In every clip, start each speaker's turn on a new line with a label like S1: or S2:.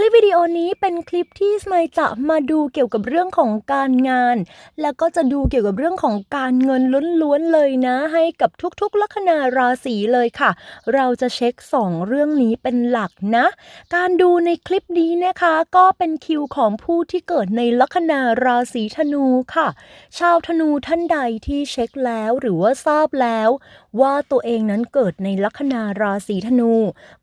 S1: ลิปวิดีโอนี้เป็นคลิปที่สมัยจะมาดูเกี่ยวกับเรื่องของการงาน แล้วก็จะดูเกี่ยวกับเรื่องของการเงินล้วนๆเลยนะ ให้กับทุกๆ ลัคนาราศีเลยค่ะ เราจะเช็ค 2 เรื่องนี้เป็นหลักนะ การดูในคลิปนี้นะคะ ก็เป็นคิวของผู้ที่เกิดในลัคนาราศีธนูค่ะ ชาวธนูท่านใดที่เช็คแล้วหรือว่าทราบแล้ว ว่าตัวเองนั้นเกิดในลัคนาราศีธนู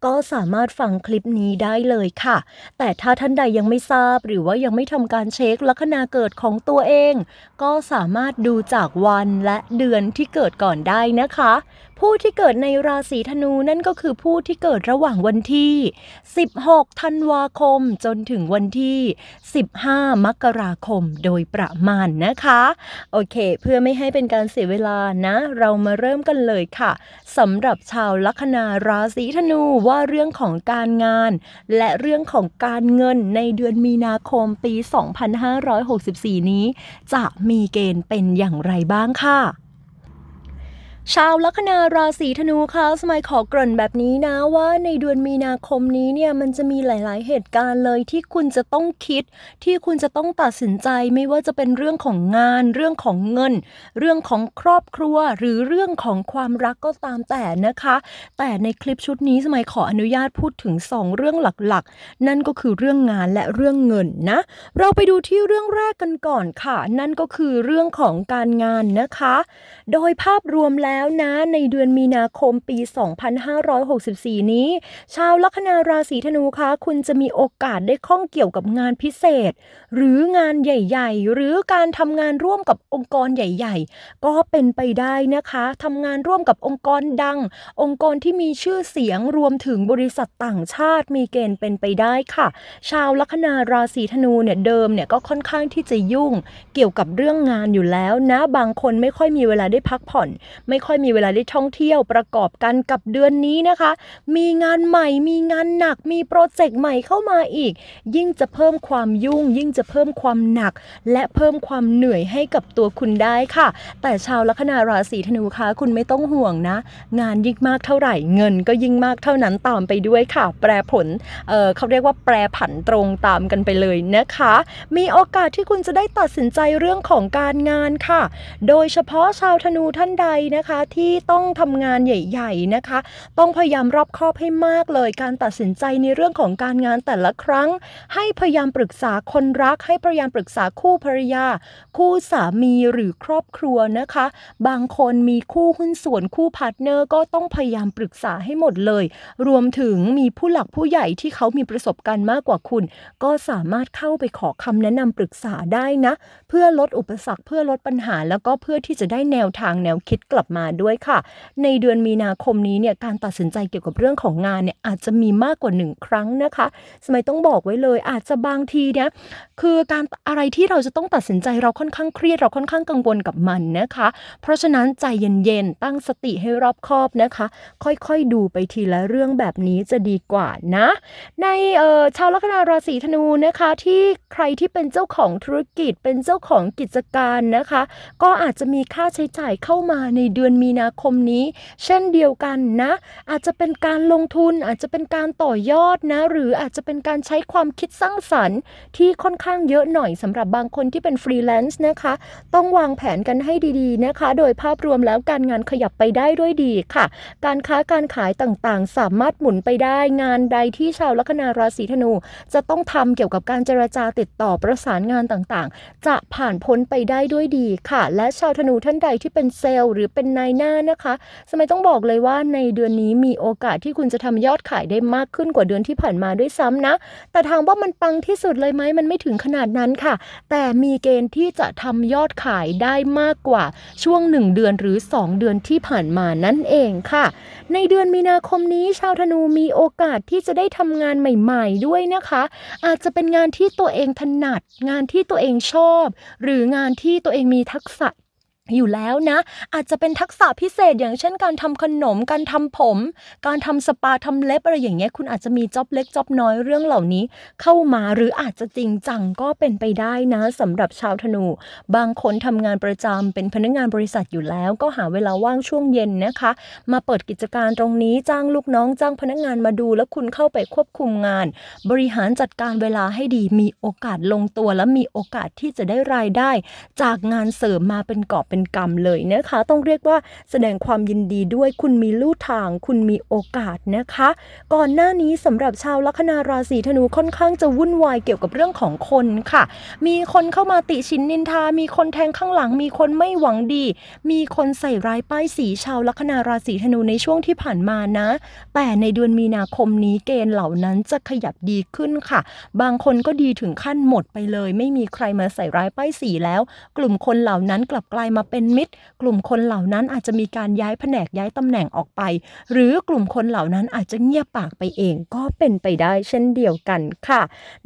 S1: ก็สามารถฟังคลิปนี้ได้เลยค่ะแต่ถ้าท่านใดยังไม่ทราบหรือว่ายังไม่ทำการเช็คลัคนาเกิดของตัวเอง ก็สามารถดูจากวันและเดือนที่เกิดก่อนได้นะคะผู้ที่เกิดในราศีธนูนั่นก็คือผู้ที่เกิดระหว่างวันที่ 16 ธันวาคมจนถึงวันที่ 15 มกราคมโดยประมาณนะคะ โอเค เพื่อไม่ให้เป็นการเสียเวลานะ เรามาเริ่มกันเลยค่ะสำหรับชาวลัคนาราศีธนูว่าเรื่องของการงาน และเรื่องของการเงินในเดือนมีนาคมปี 2564 นี้ จะมีเกณฑ์เป็นอย่างไรบ้างค่ะ ชาวลัคนาราศีธนูคะสมัยขอเกริ่นแบบนี้นะว่าในเดือนมีนาคมนี้เนี่ยมันจะมีหลาย ๆ เหตุการณ์เลยที่คุณจะต้องคิด ที่คุณจะต้องตัดสินใจไม่ว่าจะเป็นเรื่องของงาน เรื่องของเงิน เรื่องของครอบครัว หรือเรื่องของความรักก็ตามแต่นะคะ แต่ในคลิปชุดนี้สมัยขออนุญาตพูดถึง 2 เรื่องหลัก ๆ นั่นก็คือเรื่องงานและเรื่องเงินนะ เราไปดูที่เรื่องแรกกันก่อนค่ะ นั่นก็คือเรื่องของการงานนะคะ โดยภาพรวมแล้วแล้วนะ ในเดือนมีนาคมปี 2564 นี้ ชาวลัคนาราศีธนูคะคุณจะมีโอกาสได้ข้องเกี่ยวกับงานพิเศษ หรืองานใหญ่ๆ หรือการทำงานร่วมกับองค์กรใหญ่ๆ ก็เป็นไปได้นะคะทำงานร่วมกับองค์กรดัง องค์กรที่มีชื่อเสียงรวมถึงบริษัทต่างชาติมีเกณฑ์เป็นไปได้ค่ะ ชาวลัคนาราศีธนูเนี่ยเดิมเนี่ยก็ค่อนข้างที่จะยุ่ง เกี่ยวกับเรื่องงานอยู่แล้วนะ บางคนไม่ค่อยมีเวลาได้พักผ่อน ไม่ค่อยมีเวลาได้ท่องเที่ยวประกอบกันกับเดือนนี้นะคะ มีงานใหม่มีงานหนักมีโปรเจกต์ใหม่เข้ามาอีก ยิ่งจะเพิ่มความยุ่ง ยิ่งจะเพิ่มความหนัก และเพิ่มความเหนื่อยให้กับตัวคุณได้ค่ะ แต่ชาวลัคนาราศีธนูคะคุณไม่ต้องห่วงนะ งานยิ่งมากเท่าไหร่เงินก็ยิ่งมากเท่านั้นตามไปด้วยค่ะ แปรผลเออเขาเรียกว่าแปรผันตรงตามกันไปเลยนะคะ มีโอกาสที่คุณจะได้ตัดสินใจเรื่องของการงานค่ะ โดยเฉพาะชาวธนูท่านใดนะคะที่ต้องทำงานใหญ่ๆนะคะ ต้องพยายามรอบคอบให้มากเลย การตัดสินใจในเรื่องของการงานแต่ละครั้ง ให้พยายามปรึกษาคนรัก ให้พยายามปรึกษาคู่ภรรยา คู่สามีหรือครอบครัวนะคะ บางคนมีคู่หุ้นส่วนคู่พาร์ทเนอร์ก็ต้องพยายามปรึกษาให้หมดเลย รวมถึงมีผู้หลักผู้ใหญ่ที่เขามีประสบการณ์มากกว่าคุณ ก็สามารถเข้าไปขอคำแนะนำปรึกษาได้นะ เพื่อลดอุปสรรคเพื่อลดปัญหาแล้วก็เพื่อที่จะได้แนวทางแนวคิดกลับมาด้วยค่ะ ในเดือนมีนาคมนี้เนี่ยการตัดสินใจเกี่ยวกับเรื่องของงานเนี่ยอาจจะมีมากกว่าหนึ่งครั้งนะคะ สมัยต้องบอกไว้เลยอาจจะบางทีเนี่ยคือการอะไรที่เราจะต้องตัดสินใจเราค่อนข้างเครียดเราค่อนข้างกังวลกับมันนะคะ เพราะฉะนั้นใจเย็นๆตั้งสติให้รอบคอบนะคะ ค่อยๆดูไปทีละเรื่องแบบนี้จะดีกว่านะ ในเอ่อชาวลัคนาราศีธนูนะคะที่ใครที่เป็นเจ้าของธุรกิจเป็นเจ้าของกิจการนะคะ ก็อาจจะมีค่าใช้จ่ายเข้ามาในเดือนมีนาคมนี้ เช่นเดียวกันนะ อาจจะเป็นการลงทุนอาจจะเป็นการต่อยอดนะ หรืออาจจะเป็นการใช้ความคิดสร้างสรรค์ ที่ค่อนข้างเยอะหน่อยสำหรับบางคนที่เป็นฟรีแลนซ์นะคะ ต้องวางแผนกันให้ดีๆนะคะ โดยภาพรวมแล้วการงานขยับไปได้ด้วยดีค่ะ การค้าการขายต่างๆ สามารถหมุนไปได้งานใดที่ชาวลัคนาราศีธนู จะต้องทำเกี่ยวกับการเจรจาติดต่อประสานงานต่างๆ จะผ่านพ้นไปได้ด้วยดีค่ะ และชาวธนูท่านใดที่เป็นเซลล์ หรือเป็นนายหน้านะคะ สมัยต้องบอกเลยว่าในเดือนนี้มีโอกาสที่คุณจะทำยอดขายได้มากขึ้นกว่าเดือนที่ผ่านมาด้วยซ้ำนะ แต่ถามว่ามันปังที่สุดเลยไหมมันไม่ถึงขนาดนั้นค่ะ แต่มีเกณฑ์ที่จะทำยอดขายได้มากกว่าช่วง 1 เดือนหรือ 2 เดือนที่ผ่านมานั่นเองค่ะ ในเดือนมีนาคมนี้ชาวธนูมีโอกาสที่จะได้ทำงานใหม่ ๆ ด้วยนะคะ อาจจะเป็นงานที่ตัวเองถนัด งานที่ตัวเองชอบ หรืองานที่ตัวเองมีทักษะ อยู่แล้วนะ อาจจะเป็นทักษะพิเศษอย่างเช่นการทำขนม การทำผม การทำสปาทำเล็บอะไรอย่างเงี้ยคุณอาจจะมีจ็อบเล็กจ็อบน้อยเรื่องเหล่านี้ เข้ามาหรืออาจจะจริงจังก็เป็นไปได้นะสำหรับชาวธนู บางคนทำงานประจำเป็นพนักงานบริษัทอยู่แล้ว ก็หาเวลาว่างช่วงเย็นนะคะ มาเปิดกิจการตรงนี้จ้างลูกน้องจ้างพนักงานมาดู แล้วคุณเข้าไปควบคุมงาน บริหารจัดการเวลาให้ดีมีโอกาสลงตัว และมีโอกาสที่จะได้รายได้ จากงานเสริมมาเป็นกอบเป็นกำเลยนะคะ ต้องเรียกว่าแสดงความยินดีด้วยคุณมีลู่ทาง คุณมีโอกาสนะคะ ก่อนหน้านี้สำหรับชาวลัคนาราศีธนูค่อนข้างจะวุ่นวายเกี่ยวกับเรื่องของคนค่ะ มีคนเข้ามาติชินนินทา มีคนแทงข้างหลัง มีคนไม่หวังดี มีคนใส่ร้ายป้ายสีชาวลัคนาราศีธนูในช่วงที่ผ่านมานะ แต่ในเดือนมีนาคมนี้เกณฑ์เหล่านั้นจะขยับดีขึ้นค่ะ บางคนก็ดีถึงขั้นหมดไปเลย ไม่มีใครมาใส่ร้ายป้ายสีแล้ว กลุ่มคนเหล่านั้นกลับกลายมาเป็นมิตร กลุ่มคนเหล่านั้นอาจจะมีการย้ายแผนกย้ายตำแหน่งออกไป หรือกลุ่มคนเหล่านั้นอาจจะเงียบปากไปเองก็เป็นไปได้เช่นเดียวกันค่ะ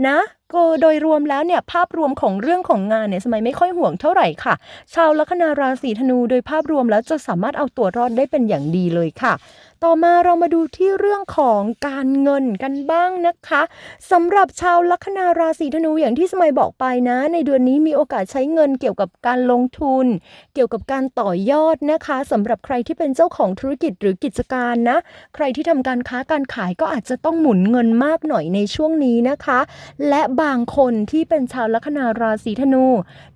S1: นะ ก็โดยรวมแล้วเนี่ยภาพรวมของเรื่องของงานเนี่ยสมัยไม่ค่อยห่วงเท่าไหร่ค่ะ ชาวลัคนาราศีธนูโดยภาพรวมแล้วจะสามารถเอาตัวรอดได้เป็นอย่างดีเลยค่ะ ต่อมาเรามาดูที่เรื่องของการเงินกันบ้างนะคะสำหรับชาวลัคนาราศีธนูอย่างที่สมัยบอกไปนะ ในเดือนนี้มีโอกาสใช้เงินเกี่ยวกับการลงทุน เกี่ยวกับการต่อยอดนะคะสำหรับใครที่เป็นเจ้าของธุรกิจหรือกิจการนะ ใครที่ทำการค้าการขายก็อาจจะต้องหมุนเงินมากหน่อยในช่วงนี้นะคะ และบางคนที่เป็นชาวลัคนาราศีธนู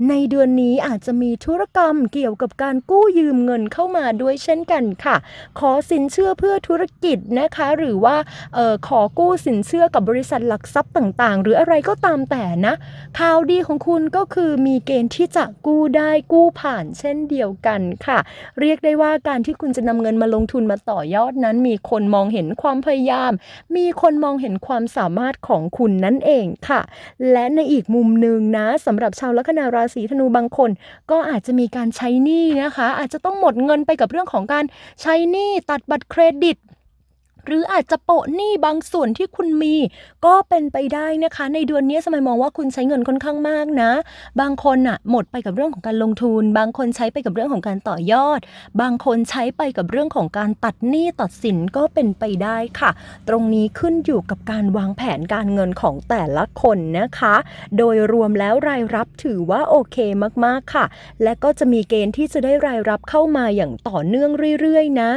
S1: ในเดือนนี้อาจจะมีธุรกรรมเกี่ยวกับการกู้ยืมเงินเข้ามาด้วยเช่นกันค่ะ ขอสินเชื่อเพื่อธุรกิจนะคะ หรือว่าออขอกู้สินเชื่อกับบริษัทหลักทรัพย์ต่างๆ หรืออะไรก็ตามแต่นะข่าวดีของคุณก็คือมีเกณฑ์ที่จะกู้ได้กู้ผ่านเช่นเดียวกันค่ะ เรียกได้ว่าการที่คุณจะนำเงินมาลงทุนมาต่อยอดนั้น มีคนมองเห็นความพยายาม มีคนมองเห็นความสามารถของคุณนั่นเองค่ะและในอีกมุมหนึ่งนะสำหรับชาวลัคนาราศีธนูบางคน ก็อาจจะมีการใช้หนี้นะคะ อาจจะต้องหมดเงินไปกับเรื่องของการใช้หนี้ตัดบัตรเครดิต หรืออาจจะโปะหนี้บางส่วนที่คุณมี ก็เป็นไปได้นะคะ ในเดือนนี้สมัยมองว่าคุณใช้เงินค่อนข้างมากนะ บางคนอะหมดไปกับเรื่องของการลงทุน บางคนใช้ไปกับเรื่องของการต่อยอด บางคนใช้ไปกับเรื่องของการตัดหนี้ตัดสินก็เป็นไปได้ค่ะ ตรงนี้ขึ้นอยู่กับการวางแผนการเงินของแต่ละคนนะคะ โดยรวมแล้วรายรับถือว่าโอเคมากๆค่ะ และก็จะมีเกณฑ์ที่จะได้รายรับเข้ามาอย่างต่อเนื่องเรื่อยๆ นะ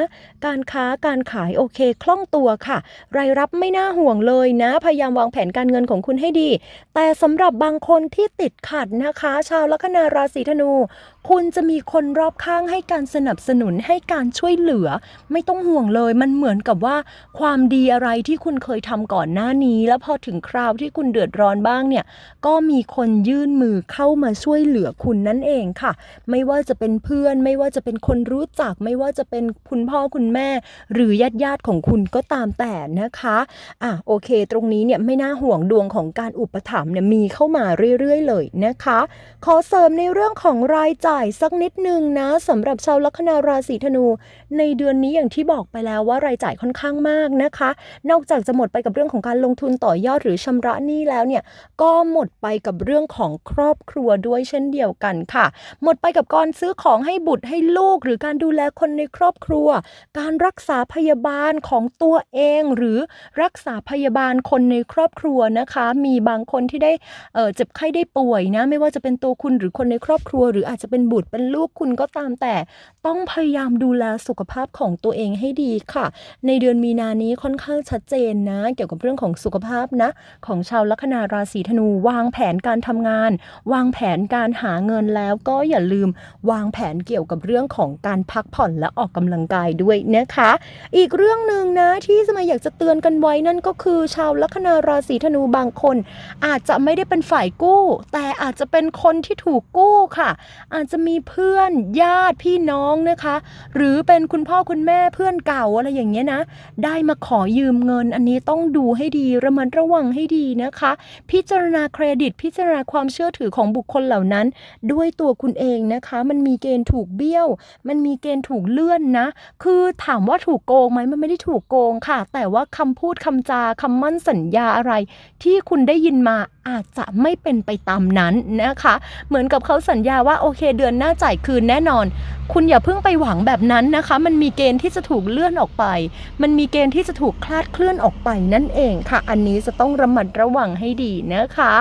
S1: การค้าการขายโอเคคล่องตัวค่ะ รายรับไม่น่าห่วงเลยนะ พยายามวางแผนการเงินของคุณให้ดี แต่สำหรับบางคนที่ติดขัดนะคะ ชาวลัคนาราศีธนู คุณจะมีคนรอบข้างให้การสนับสนุนให้การช่วยเหลือ ไม่ต้องห่วงเลย มันเหมือนกับว่า ความดีอะไรที่คุณเคยทำก่อนหน้านี้ แล้วพอถึงคราวที่คุณเดือดร้อนบ้างเนี่ย ก็มีคนยื่นมือเข้ามาช่วยเหลือคุณนั่นเองค่ะ ไม่ว่าจะเป็นเพื่อน ไม่ว่าจะเป็นคนรู้จัก ไม่ว่าจะเป็นคุณพ่อคุณแม่ หรือญาติญาติของคุณก็ตามแต่นะคะอะโอเค ตรงนี้เนี่ยไม่น่าห่วงดวงของการอุปถัมภ์เนี่ยมีเข้ามาเรื่อยๆ เลยนะคะ ขอเสริมในเรื่องของรายจ่ายสักนิดนึงนะสำหรับชาวลัคนาราศีธนู ในเดือนนี้อย่างที่บอกไปแล้วว่ารายจ่ายค่อนข้างมากนะคะ นอกจากจะหมดไปกับเรื่องของการลงทุนต่อยอดหรือชำระหนี้แล้วเนี่ยก็หมดไปกับเรื่องของครอบครัวด้วยเช่นเดียวกันค่ะ หมดไปกับการซื้อของให้บุตรให้ลูก หรือการดูแลคนในครอบครัว การรักษาพยาบาลของตัวเองหรือรักษาพยาบาลคนในครอบครัวนะคะ มีบางคนที่ได้เเจ็บไข้ได้ป่วยนะ ไม่ว่าจะเป็นตัวคุณหรือคนในครอบครัว หรืออาจจะเป็นบุตรเป็นลูกคุณก็ตามแต่ต้องพยายามดูแลสุขภาพของตัวเองให้ดีค่ะ ในเดือนมีนานี้ค่อนข้างชัดเจนนะ เกี่ยวกับเรื่องของสุขภาพนะ ของชาวลัคนาราศีธนูวางแผนการทำงาน วางแผนการหาเงินแล้วก็อย่าลืมวางแผนเกี่ยวกับเรื่องของการพักผ่อนและออกกำลังกายด้วยนะคะ อีกเรื่องหนึ่งนะที่สมัยอยากจะเตือนกันไว้นั่นก็คือ ชาวลัคนาราศีธนูบางคน อาจจะไม่ได้เป็นฝ่ายกู้ แต่อาจจะเป็นคนที่ถูกกู้ค่ะ อาจจะมีเพื่อนญาติพี่น้องนะคะ หรือเป็นคุณพ่อคุณแม่เพื่อนเก่าอะไรอย่างเงี้ยนะ ได้มาขอยืมเงิน อันนี้ต้องดูให้ดีระมัดระวังให้ดีนะคะ พิจารณาเครดิต พิจารณาความเชื่อถือของบุคคลเหล่านั้น ด้วยตัวคุณเองนะคะ มันมีเกณฑ์ถูกเบี้ยว มันมีเกณฑ์ถูกเลื่อนนะ คือถามว่าถูกโกงไหมมันไม่ได้ถูกโกกงค่ะ แต่ว่าคำพูดคำจาคำมั่นสัญญาอะไร ที่คุณได้ยินมาอาจจะไม่เป็นไปตามนั้นนะคะ เหมือนกับเขาสัญญาว่าโอเคเดือนหน้าจ่ายคืนแน่นอน คุณอย่าเพิ่งไปหวังแบบนั้นนะคะ มันมีเกณฑ์ที่จะถูกเลื่อนออกไป มันมีเกณฑ์ที่จะถูกคลาดเคลื่อนออกไปนั่นเองค่ะ อันนี้จะต้องระมัดระวังให้ดีนะคะ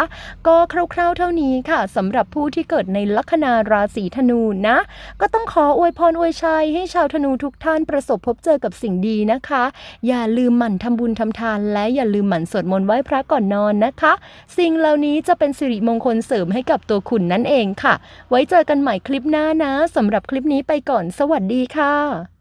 S1: ก็คร่าวๆเท่านี้ค่ะสำหรับผู้ที่เกิดในลัคนาราศีธนูนะ ก็ต้องขออวยพรอวยชัยให้ชาวธนูทุกท่านประสบพบเจอกับสิ่งดีนะคะอย่าลืมหมั่นทำบุญทำทาน และอย่าลืมหมั่นสวดมนต์ไหว้พระก่อนนอนนะคะ สิ่งเหล่านี้จะเป็นสิริมงคลเสริมให้กับตัวคุณนั่นเองค่ะ ไว้เจอกันใหม่คลิปหน้านะสำหรับคลิปนี้ไปก่อน สวัสดีค่ะ